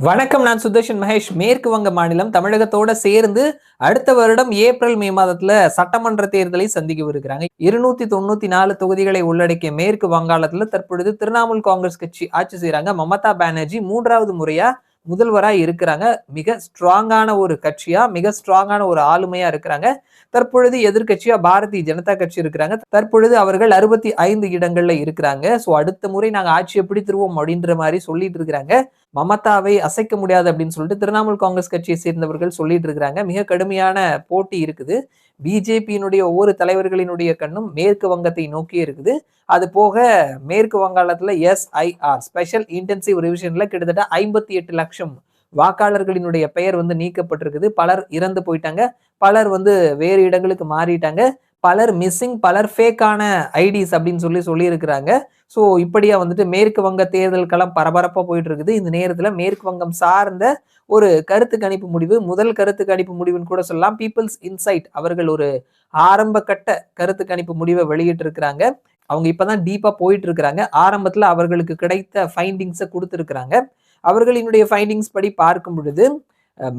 வணக்கம் நான் சுதர்ஷன் மகேஷ். மேற்கு வங்க மாநிலம் தமிழகத்தோட சேர்ந்து அடுத்த வருடம் ஏப்ரல் மே மாதத்துல சட்டமன்ற தேர்தலை சந்திக்கவிருக்கிறாங்க. இருநூத்தி தொண்ணூத்தி நாலு தொகுதிகளை உள்ளடக்கிய மேற்கு வங்காளத்துல தற்பொழுது திரிணாமுல் காங்கிரஸ் கட்சி ஆட்சி செய்யறாங்க மமதா பானர்ஜி மூன்றாவது முறையா முதல்வராக இருக்கிறாங்க. மிக ஸ்ட்ராங்கான ஒரு கட்சியா மிக ஸ்ட்ராங்கான ஒரு ஆளுமையா இருக்கிறாங்க. தற்பொழுது எதிர்கட்சியா பாரதிய ஜனதா கட்சி இருக்கிறாங்க. தற்பொழுது அவர்கள் அறுபத்தி ஐந்து இடங்கள்ல இருக்கிறாங்க. ஸோ அடுத்த முறை நாங்கள் ஆட்சியை பிடித்திருவோம் அப்படின்ற மாதிரி சொல்லிட்டு இருக்கிறாங்க. மமதாவை அசைக்க முடியாது அப்படின்னு சொல்லிட்டு திரிணாமுல் காங்கிரஸ் கட்சியை சேர்ந்தவர்கள் சொல்லிட்டு இருக்கிறாங்க. மிக கடுமையான போட்டி இருக்குது. பிஜேபியினுடைய ஒவ்வொரு தலைவர்களினுடைய கண்ணும் மேற்கு வங்கத்தை நோக்கி இருக்குது. அது போக மேற்கு வங்காளத்தில் எஸ்ஐஆர் ஸ்பெஷல் இன்டென்சிவ் ரிவிஷனில் கிட்டத்தட்ட ஐம்பத்தி எட்டு லட்சம் வாக்காளர்களினுடைய பெயர் வந்து நீக்கப்பட்டிருக்குது. பலர் இறந்து போயிட்டாங்க. பலர் வந்து வேறு இடங்களுக்கு மாறிட்டாங்க. பலர் மிஸ்ஸிங் பலர் ஃபேக்கான ஐடிஸ் அப்படின்னு சொல்லி சொல்லியிருக்கிறாங்க. ஸோ இப்படியா வந்துட்டு மேற்கு வங்க தேர்தல் பரபரப்பாக போயிட்டு இருக்குது இந்த நேரத்தில் மேற்கு வங்கம் சார்ந்த ஒரு கருத்து கணிப்பு முடிவு முதல் கருத்து கணிப்பு முடிவுன்னு கூட சொல்லலாம். பீப்புள்ஸ் இன்சைட் அவர்கள் ஒரு ஆரம்ப கட்ட கருத்து கணிப்பு முடிவை வெளியிட்டு இருக்கிறாங்க அவங்க இப்போதான் டீப்பாக போயிட்டு இருக்கிறாங்க ஆரம்பத்தில் அவர்களுக்கு கிடைத்த ஃபைண்டிங்ஸை கொடுத்துருக்குறாங்க. அவர்களினுடைய ஃபைண்டிங்ஸ் படி பார்க்கும் பொழுது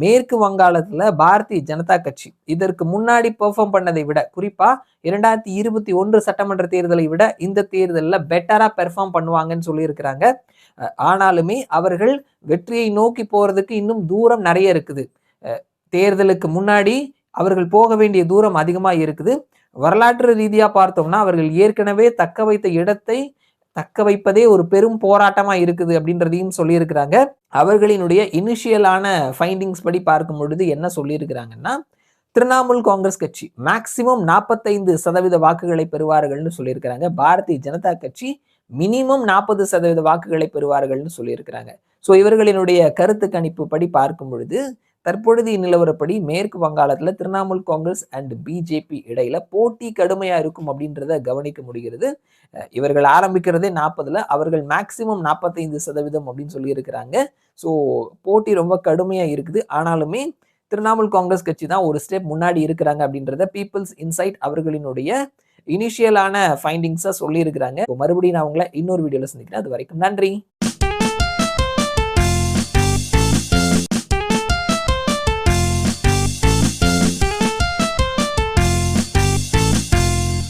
மேற்கு வங்காளத்துல பாரதிய ஜனதா கட்சி. இதற்கு முன்னாடி பெர்ஃபார்ம் பண்ணதை விட குறிப்பா இரண்டாயிரத்தி இருபத்தி ஒன்று சட்டமன்ற தேர்தலை விட இந்த தேர்தலில் பெட்டரா பெர்ஃபார்ம் பண்ணுவாங்கன்னு சொல்லியிருக்கிறாங்க. ஆனாலுமே அவர்கள் வெற்றியை நோக்கி போறதுக்கு இன்னும் தூரம் நிறைய இருக்குது. தேர்தலுக்கு முன்னாடி அவர்கள் போக வேண்டிய தூரம் அதிகமாக இருக்குது. வரலாற்று ரீதியாக பார்த்தோம்னா அவர்கள் ஏற்கனவே தக்க வைத்த இடத்தை தக்க வைப்பதே ஒரு பெரும் போராட்டமா இருக்குது அப்படின்றதையும் சொல்லியிருக்கிறாங்க. அவர்களினுடைய இனிஷியலான ஃபைண்டிங்ஸ் படி பார்க்கும் பொழுது என்ன சொல்லியிருக்கிறாங்கன்னா திரிணாமுல் காங்கிரஸ் கட்சி மேக்சிமம் நாற்பத்தைந்து சதவீத வாக்குகளை பெறுவார்கள்னு சொல்லியிருக்கிறாங்க. பாரதிய ஜனதா கட்சி மினிமம் நாற்பது சதவீத வாக்குகளை பெறுவார்கள்னு சொல்லியிருக்கிறாங்க. ஸோ இவர்களினுடைய கருத்து கணிப்பு படி பார்க்கும் பொழுது தற்பொழுதைய நிலவரப்படி மேற்கு வங்காளத்தில் திரிணாமுல் காங்கிரஸ் அண்ட் பிஜேபி இடையில போட்டி கடுமையா இருக்கும் அப்படின்றத கவனிக்க முடிகிறது. இவர்கள் ஆரம்பிக்கிறதே நாற்பதுல அவர்கள் மேக்சிமம் நாற்பத்தைந்து சதவீதம் அப்படின்னு சொல்லியிருக்கிறாங்க. ஸோ போட்டி ரொம்ப கடுமையா இருக்குது. ஆனாலுமே திரிணாமுல் காங்கிரஸ் கட்சி தான் ஒரு ஸ்டெப் முன்னாடி இருக்கிறாங்க அப்படின்றத பீப்புள்ஸ் இன்சைட் அவர்களினுடைய இனிஷியலான ஃபைண்டிங்ஸாக சொல்லியிருக்கிறாங்க. மறுபடியும் நான் உங்களை இன்னொரு வீடியோவில் சந்திக்கிறேன். அது வரைக்கும் நன்றி.